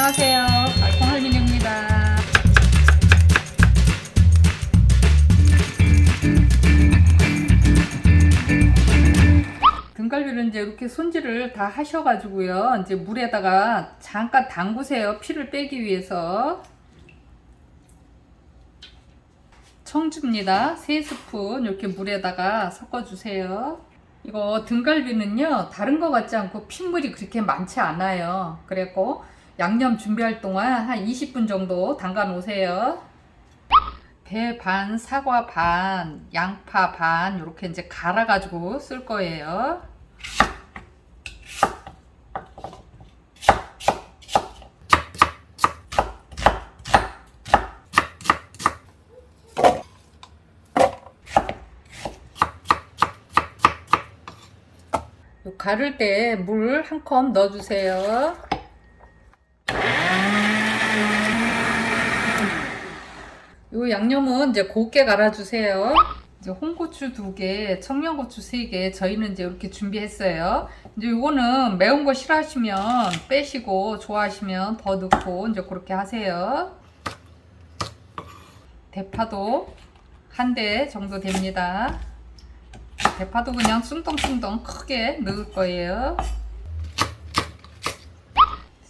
안녕하세요. 알콩 할미입니다. 등갈비를 이제 이렇게 손질을 다 하셔가지고요. 이제 물에다가 잠깐 담그세요. 피를 빼기 위해서. 청주입니다. 3스푼 이렇게 물에다가 섞어주세요. 이거 등갈비는요 다른 거 같지 않고 핏물이 그렇게 많지 않아요. 그래고 양념 준비할 동안 한 20분 정도 담가 놓으세요. 배 반, 사과 반, 양파 반 이렇게 이제 갈아 가지고 쓸 거예요. 요 갈을 때 물 한 컵 넣어주세요. 요 양념은 이제 곱게 갈아주세요. 이제 홍고추 두 개, 청양고추 세 개, 저희는 이제 이렇게 준비했어요. 이제 요거는 매운 거 싫어하시면 빼시고 좋아하시면 더 넣고 이제 그렇게 하세요. 대파도 한 대 정도 됩니다. 대파도 그냥 숭덩숭덩 크게 넣을 거예요.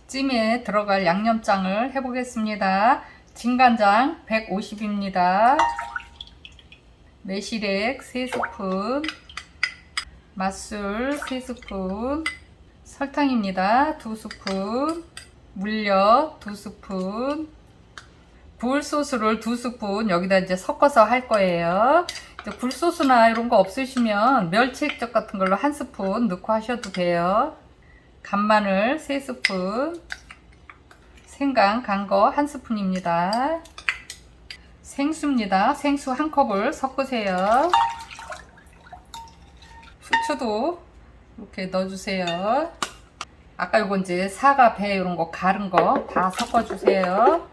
찜에 들어갈 양념장을 해보겠습니다. 진간장 150입니다. 매실액 3스푼, 맛술 3스푼, 설탕입니다. 2스푼, 물엿 2스푼, 굴소스를 2스푼 여기다 이제 섞어서 할 거예요. 굴소스나 이런 거 없으시면 멸치 액젓 같은 걸로 한 스푼 넣고 하셔도 돼요. 간마늘 3스푼, 생강 간 거 한 스푼입니다. 생수입니다. 생수 한 컵을 섞으세요. 후추도 이렇게 넣어주세요. 아까 요거 이제 사과, 배 이런 거 가른 거다 섞어주세요.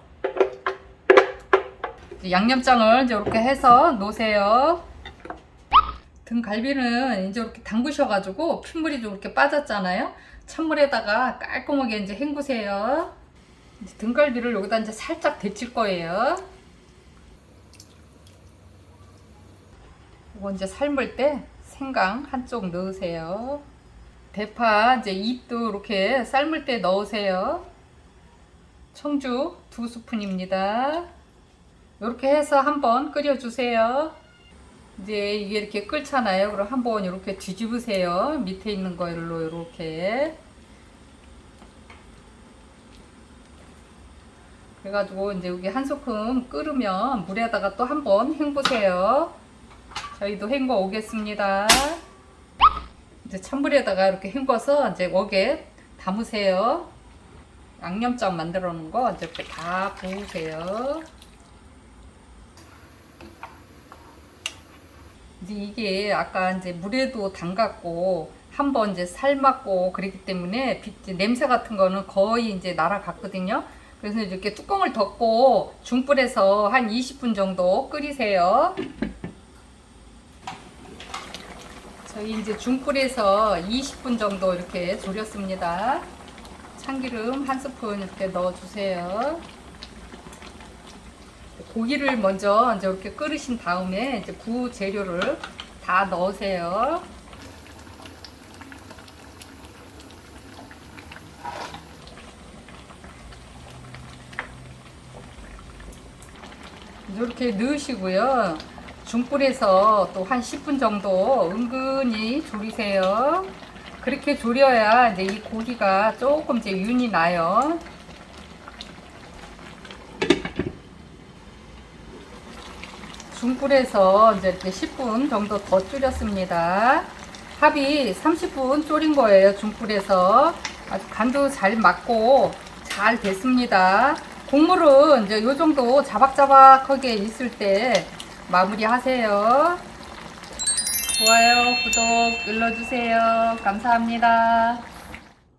양념장을 이제 이렇게 해서 놓으세요. 등갈비는 이제 이렇게 담그셔가지고 핏물이 좀 이렇게 빠졌잖아요. 찬물에다가 깔끔하게 이제 헹구세요. 등갈비를 여기다 이제 살짝 데칠 거예요. 이거 이제 삶을 때 생강 한쪽 넣으세요. 대파 이제 잎도 이렇게 삶을 때 넣으세요. 청주 두 스푼입니다. 이렇게 해서 한번 끓여주세요. 이제 이게 이렇게 끓잖아요. 그럼 한번 이렇게 뒤집으세요. 밑에 있는 거로 이렇게. 그래가지고 이제 여기 한 소끔 끓으면 물에다가 또 한번 헹구세요. 저희도 헹궈 오겠습니다. 이제 찬물에다가 이렇게 헹궈서 이제 웍에 담으세요. 양념장 만들어 놓은 거 이제 이렇게 다 부으세요. 이제 이게 아까 이제 물에도 담갔고 한번 이제 삶았고 그랬기 때문에 냄새 같은 거는 거의 이제 날아갔거든요. 그래서 이렇게 뚜껑을 덮고 중불에서 한 20분 정도 끓이세요. 저희 이제 중불에서 20분 정도 이렇게 졸였습니다. 참기름 한 스푼 이렇게 넣어주세요. 고기를 먼저 이제 이렇게 끓이신 다음에 이제 구 재료를 다 넣으세요. 이렇게 넣으시고요. 중불에서 또 한 10분 정도 은근히 졸이세요. 그렇게 졸여야 이제 이 고기가 조금 이제 윤이 나요. 중불에서 이제 이렇게 10분 정도 더 졸였습니다. 합이 30분 졸인 거예요. 중불에서 아주 간도 잘 맞고 잘 됐습니다. 국물은 이제 요 정도 자박자박하게 있을 때 마무리 하세요. 좋아요, 구독 눌러주세요. 감사합니다.